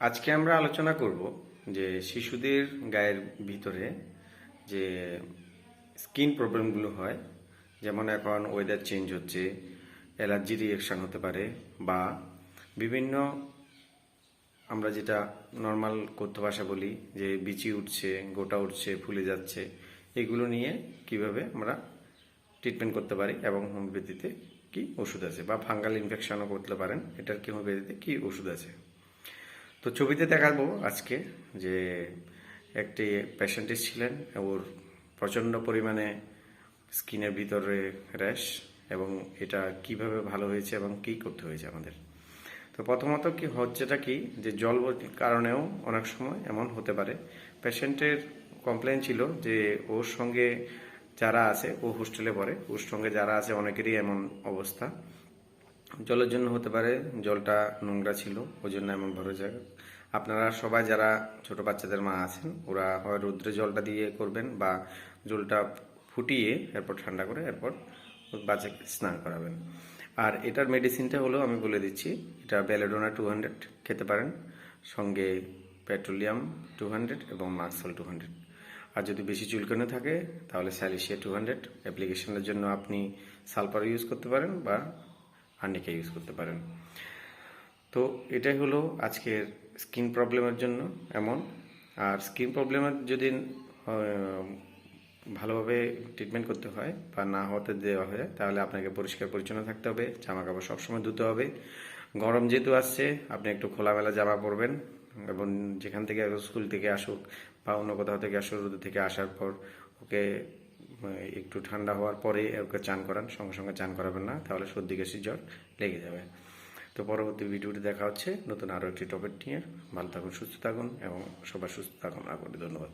আজকে আমরা আলোচনা করব যে শিশুদের গায়ের ভিতরে যে স্কিন প্রবলেমগুলো হয়, যেমন এখন ওয়েদার চেঞ্জ হচ্ছে অ্যালার্জি রিয়েকশন হতে পারে বা বিভিন্ন আমরা যেটা নর্মাল কথ্য ভাষা বলি যে বিচি উঠছে, গোটা উঠছে, ফুলে যাচ্ছে, এগুলো নিয়ে কীভাবে আমরা ট্রিটমেন্ট করতে পারি এবং হোমিওপ্যাথিতে কি ওষুধ আছে বা ফাঙ্গাল ইনফেকশনও করতে পারেন, এটার কি হোমিওপ্যাথিতে কি ওষুধ আছে? তো ছবিতে দেখাবো আজকে যে একটি পেশেন্ট ছিলেন, ওর প্রচণ্ড পরিমাণে স্কিনের ভিতরে র্যাশ এবং এটা কীভাবে ভালো হয়েছে এবং কি করতে হয়েছে আমাদের। তো প্রথমত কি হচ্ছেটা কি, যে জল কারণেও অনেক সময় এমন হতে পারে। পেশেন্টের কমপ্লেন ছিল যে ওর সঙ্গে যারা আছে, ও হোস্টেলে পড়ে, ওর সঙ্গে যারা আছে, অনেকেরই এমন অবস্থা। জলের জন্য হতে পারে, জলটা নোংরা ছিল, ওই জন্য এমন ভরে যায়। আপনারা সবাই যারা ছোট বাচ্চাদের মা আছেন, ওরা হয় রৌদ্রে জলটা দিয়ে করবেন বা জলটা ফুটিয়ে এরপর ঠান্ডা করে এরপর বাচ্চাকে স্নান করাবেন। আর এটার মেডিসিনটা হলো আমি বলে দিচ্ছি, এটা বেলেডোনা টু হান্ড্রেড খেতে পারেন, সঙ্গে পেট্রোলিয়াম টু হান্ড্রেড এবং মার্কসল টু হান্ড্রেড আর যদি বেশি চুলকানো থাকে, তাহলে স্যালিসিয়া টু হান্ড্রেড অ্যাপ্লিকেশনের জন্য আপনি সালফার ইউজ করতে পারেন বা আর্নিকা ইউজ করতে পারেন। তো এটাই হলো আজকের স্কিন প্রবলেমের জন্য এমন। আর স্কিন প্রবলেমের যদি ভালোভাবে ট্রিটমেন্ট করতে হয় বা না হতে দেওয়া হয়, তাহলে আপনাকে পরিষ্কার পরিচ্ছন্ন থাকতে হবে জামা কাপড় সবসময় ধুতে হবে। গরম যেহেতু আসছে, আপনি একটু খোলামেলা জামা পরবেন এবং যেখান থেকে স্কুল থেকে আসুক বা অন্য কোথাও থেকে আসুক, রোদ থেকে আসার পর ওকে একটু ঠান্ডা হওয়ার পরে ওকে চান করান, সঙ্গে সঙ্গে চান করাবেন না, তাহলে সর্দি কাশি জ্বর লেগে যাবে। তো পরবর্তী ভিডিওটি দেখা হচ্ছে, নতুন আরও একটি টপিক নিয়ে। ভালো থাকুন, সুস্থ থাকুন, এবং সবাই সুস্থ থাকুন। আগে ধন্যবাদ।